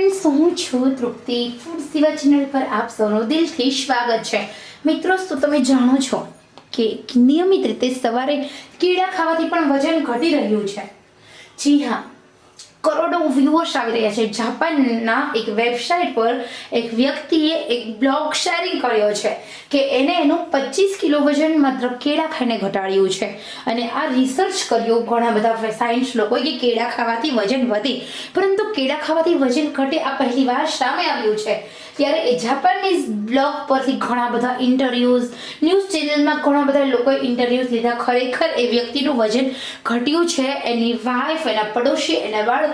Friends હું છું તૃપ્તિ? Food સેવા ચેનલ પર આપ સૌનું દિલથી સ્વાગત છે. મિત્રો, શું તમે જાણો છો કે નિયમિત રીતે સવારે કીડા ખાવાથી પણ વજન ઘટી રહ્યું છે? જી હા કરોડો વ્યૂઅર્સ આવી રહ્યા છે. જાપાનના એક વેબસાઇટ પર એક વ્યક્તિએ એક બ્લોગ શેરિંગ કર્યો છે કે એને એનું પચીસ કિલો વજન માત્ર કેળા ખાઈને ઘટાડ્યું છે. અને આ રિસર્ચ કર્યો ઘણા બધા સાયન્સ લોકોએ કે કેળા ખાવાથી વજન વધે. પરંતુ કેળા ખાવાથી વજન ઘટે આ પહેલી વાર સામે આવ્યું છે. ત્યારે એ જાપાનીઝ બ્લોગ પરથી ઘણા બધા ઇન્ટરવ્યૂઝ ન્યૂઝ ચેનલમાં ઘણા બધા લોકોએ ઇન્ટરવ્યૂઝ લીધા. ખરેખર એ વ્યક્તિનું વજન ઘટ્યું છે. એની વાઈફ એના પડોશી, એના બાળકો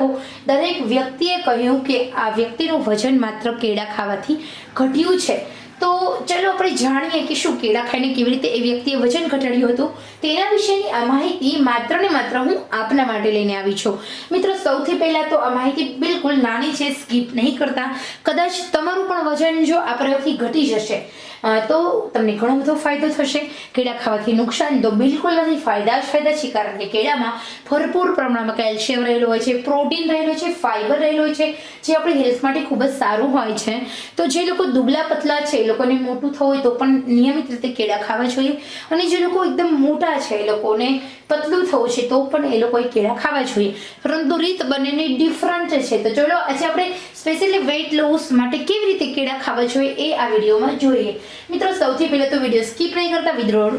દરેક વ્યક્તિએ કહ્યું કે આ વ્યક્તિનું વજન માત્ર કેળા ખાવાથી ઘટ્યું છે. તો ચલો આપણે જાણીએ કે શું કેળા ખાઈને કેવી રીતે એ વ્યક્તિએ વજન ઘટાડ્યું હતું. તેના વિશેની આ માહિતી માત્ર ને માત્ર હું આપના માટે લઈને આવી છું. મિત્રો, સૌથી પહેલાં તો આ માહિતી બિલકુલ નાની છે, સ્કીપ નહીં કરતા. કદાચ તમારું પણ વજન જો આ પ્રયોગથી ઘટી જશે. તો તમને ઘણો બધો ફાયદો થશે. કેળા ખાવાથી નુકસાન તો બિલકુલ નથી. ફાયદા જ ફાયદા છે, કારણ કે કેળામાં ભરપૂર પ્રમાણમાં કેલ્શિયમ રહેલું હોય છે, પ્રોટીન રહેલું છે ફાઇબર રહેલું હોય છે, જે આપણી હેલ્થ માટે ખૂબ જ સારું હોય છે. તો જે લોકો દુબળા પતલા છે, એ લોકોને મોટું થવું હોય તો પણ નિયમિત રીતે કેળા ખાવા જોઈએ. અને જે લોકો એકદમ મોટા છે, એ લોકોને પતલું થવું છે, તો પણ એ લોકોએ કેળા ખાવા જોઈએ. પરંતુ રીત બંનેની ડિફરન્ટ છે. તો ચલો, આજે આપણે સ્પેશિયલી વેઇટ લોસ માટે કેવી રીતે કેળા ખાવા જોઈએ એ આ વિડીયોમાં જોઈએ. મિત્રો, સૌથી પહેલાં તો વીડિયો સ્કીપ નહીં કરતા.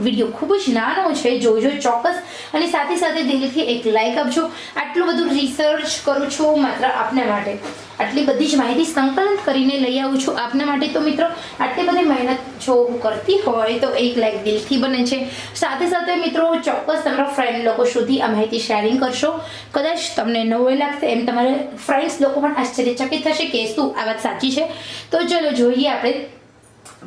વીડિયો ખૂબ જ નાનો છે. જોજો ચોક્કસ. અને સાથે સાથે દિલથી એક લાઈક આપજો. આટલું બધું રિસર્ચ કરું છું માત્ર આપને માટે. આટલી બધી જ માહિતી સંકલન કરીને લઈ આવું છું આપના માટે. તો મિત્રો, આટલી બધી મહેનત જો કરતી હોય તો એક લાઈક દિલથી બને છે. સાથે સાથે મિત્રો, ચોક્કસ તમારા ફ્રેન્ડ લોકો સુધી આ માહિતી શેરિંગ કરશો. કદાચ તમને નવું લાગશે એમ તમારે ફ્રેન્ડ્સ લોકો પણ આશ્ચર્યચકિત થશે કે શું આ વાત સાચી છે. તો ચલો જોઈએ આપણે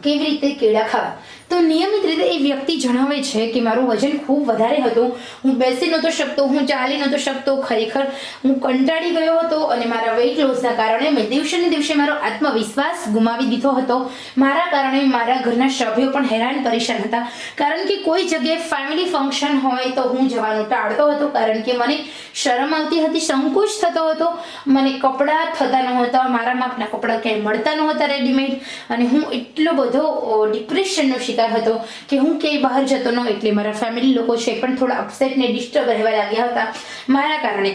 કેવી રીતે કેળા ખાવા. તો નિયમિત રીતે એ વ્યક્તિ જણાવે છે કે મારું વજન ખૂબ વધારે હતું. હું બેસી નહોતો શકતો, હું ચાલી નહોતો શકતો. ખરેખર હું કંટાળી ગયો હતો અને મારા વેઇટ લોસના કારણે મેં દિવસે દિવસે મારો આત્મવિશ્વાસ ગુમાવી દીધો હતો. મારા કારણે મારા ઘરના સભ્યો પણ હેરાન પરેશાન હતા. કારણ કે કોઈ જગ્યાએ ફેમિલી ફંક્શન હોય તો હું જવાનું ટાળતો હતો. કારણ કે મને શરમ આવતી હતી, સંકોચ થતો હતો. મને કપડાં થતા નહોતા, મારા માપના કપડાં ક્યાંય મળતા નહોતા રેડીમેડ અને હું એટલો બધો ડિપ્રેશનનો શિકાર હતો કે હું ક્યાંય બહાર જતો ન એટલે મારા ફેમિલી લોકો છે પણ થોડા અપસેટ ને ડિસ્ટર્બ રહેવા લાગ્યા હતા. મારા કારણે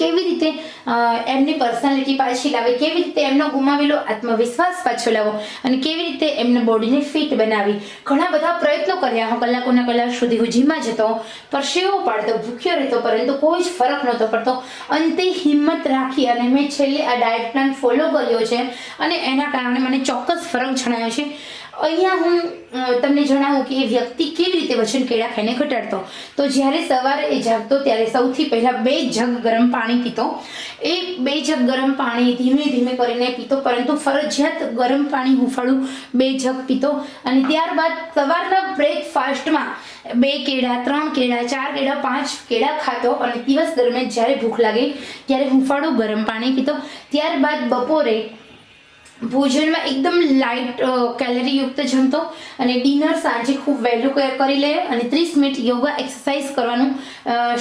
કેવી રીતે એમની પર્સનાલિટી પાછી લાવે, કેવી રીતે એમનો ગુમાવેલો આત્મવિશ્વાસ પાછો લાવો અને કેવી રીતે એમને બોડીને ફિટ બનાવી. ઘણા બધા પ્રયત્નો કર્યા. હું કલાકોના કલાક સુધી હું જીમમાં જતો, પરસેવો પાડતો, ભૂખ્યો રહેતો, પરંતુ કોઈ જ ફરક નહોતો પડતો. અંતે હિંમત રાખી અને મેં છેલ્લે આ ડાયટ પ્લાન ફોલો કર્યો છે અને એના કારણે મને ચોક્કસ ફરક જણાયો છે. અહીંયા હું તમને જણાવું કે એ વ્યક્તિ કેવી રીતે વજન કેળા ખાઈને ઘટાડતો. તો જ્યારે સવારે એ જાગતો ત્યારે સૌથી પહેલાં બે જગ ગરમ પાણી પીતો. એ બે જગ ગરમ પાણી ધીમે ધીમે કરીને પીતો, પરંતુ ફરજિયાત ગરમ પાણી હુંફાળું બે જગ પીતો. અને ત્યારબાદ સવારના બ્રેકફાસ્ટમાં બે કેળા, ત્રણ કેળા, ચાર કેળા, પાંચ કેળા ખાતો અને દિવસ દરમિયાન જ્યારે ભૂખ લાગે ત્યારે હુંફાળું ગરમ પાણી પીતો. ત્યારબાદ બપોરે ભોજનમાં એકદમ લાઇટ કેલરીયુક્ત જમતો અને ડિનર સાંજે ખૂબ વહેલું કરી લે અને ત્રીસ મિનિટ યોગા એક્સરસાઇઝ કરવાનું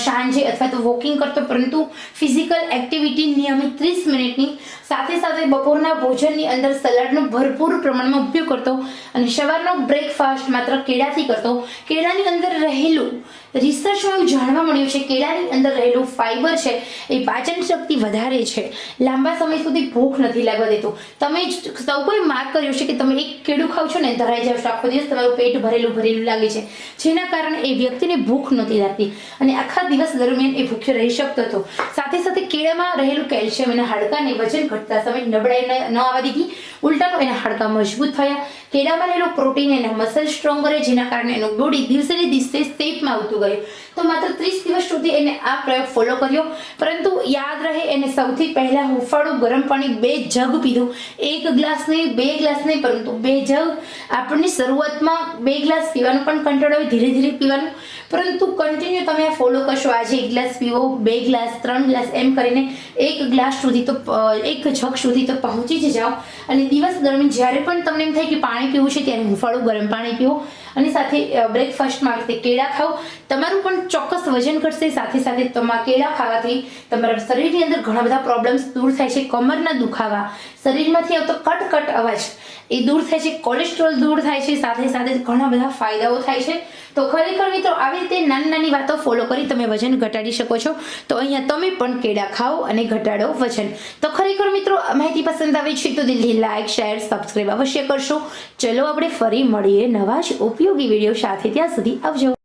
સાંજે અથવા તો વોકિંગ કરતો. પરંતુ ફિઝિકલ એક્ટિવિટી નિયમિત ત્રીસ મિનિટની સાથે સાથે બપોરના ભોજનની અંદર સલાડનો ભરપૂર પ્રમાણમાં ઉપયોગ કરતો અને સવારનો બ્રેકફાસ્ટ માત્ર કેળાથી કરતો. કેળાની અંદર રહેલું રિસર્ચમાં એવું જાણવા મળ્યું છે, કેળાની અંદર રહેલું ફાઇબર છે, એ પાચન શક્તિ વધારે છે. લાંબા સમય સુધી ભૂખ નથી લાગવા દેતું. તમે જ સૌ કોઈ માર્ક કર્યું છે કે તમે એક કેળું ખાવ છો ને ધરાઈ જાવ છો, આખો દિવસ તમારું પેટ ભરેલું ભરેલું લાગે છે. જેના કારણે એ વ્યક્તિને ભૂખ નહોતી લાગતી અને આખા દિવસ દરમિયાન એ ભૂખ્યો રહી શકતો હતો. સાથે સાથે કેળામાં રહેલું કેલ્શિયમ એના હાડકાને વજન ઘટતા સમય નબળાઈ ન- આવવા દીધી. ઉલટાનું એના હાડકા મજબૂત થયા. કેળામાં રહેલું પ્રોટીન એના મસલ સ્ટ્રોંગ કરે, જેના કારણે એનું બોડી દિવસે ને દિવસે શેપમાં આવતું ગયું. તો માત્ર ત્રીસ દિવસ સુધી એને આ પ્રયોગ ફોલો કર્યો. પરંતુ યાદ રહે, એને સૌથી પહેલા હુંફાળું ગરમ પાણી બે જગ પીધું. એક ગ્લાસ નહીં, બે ગ્લાસ નહીં, પરંતુ બે જગ આપણને શરૂઆતમાં બે ગ્લાસ પીવાનું પણ કંટાળો આવે, ધીરે ધીરે પીવાનું. પરંતુ કન્ટિન્યુ તમે ફોલો કરશો. આજે એક ગ્લાસ પીવો, બે ગ્લાસ, ત્રણ ગ્લાસ, એમ કરીને એક ગ્લાસ સુધી તો એક જગ સુધી તો પહોંચી જ જાઓ. અને દિવસ દરમિયાન જ્યારે પણ તમને એમ થાય કે પાણી પીવું છે, ત્યારે હુંફાળું ગરમ પાણી પીવો. અને સાથે બ્રેકફાસ્ટમાં રીતે કેળા ખાઓ. તમારું પણ ચોક્કસ વજન ઘટશે. સાથે સાથે તમા કેળા ખાવાથી તમારા શરીરની અંદર ઘણા બધા પ્રોબ્લેમ્સ દૂર થાય છે. કમરના દુખાવા, શરીરમાંથી આવતો કટ કટ અવાજ એ દૂર થાય છે, કોલેસ્ટ્રોલ દૂર થાય છે, સાથે સાથે ઘણા બધા ફાયદાઓ થાય છે. તો ખરેખર મિત્રો, આવી રીતે નાની નાની વાતો ફોલો કરી તમે વજન ઘટાડી શકો છો. તો અહીંયા તમે પણ કેળા ખાઓ અને ઘટાડો વજન. તો ખરેખર મિત્રો, માહિતી પસંદ આવી છે તો દિલથી લાઇક શેર સબસ્ક્રાઈબ અવશ્ય કરશો. ચલો આપણે ફરી મળીએ નવા જ ઉપયોગી વીડિયો સાથે. ત્યાં સુધી આવજો.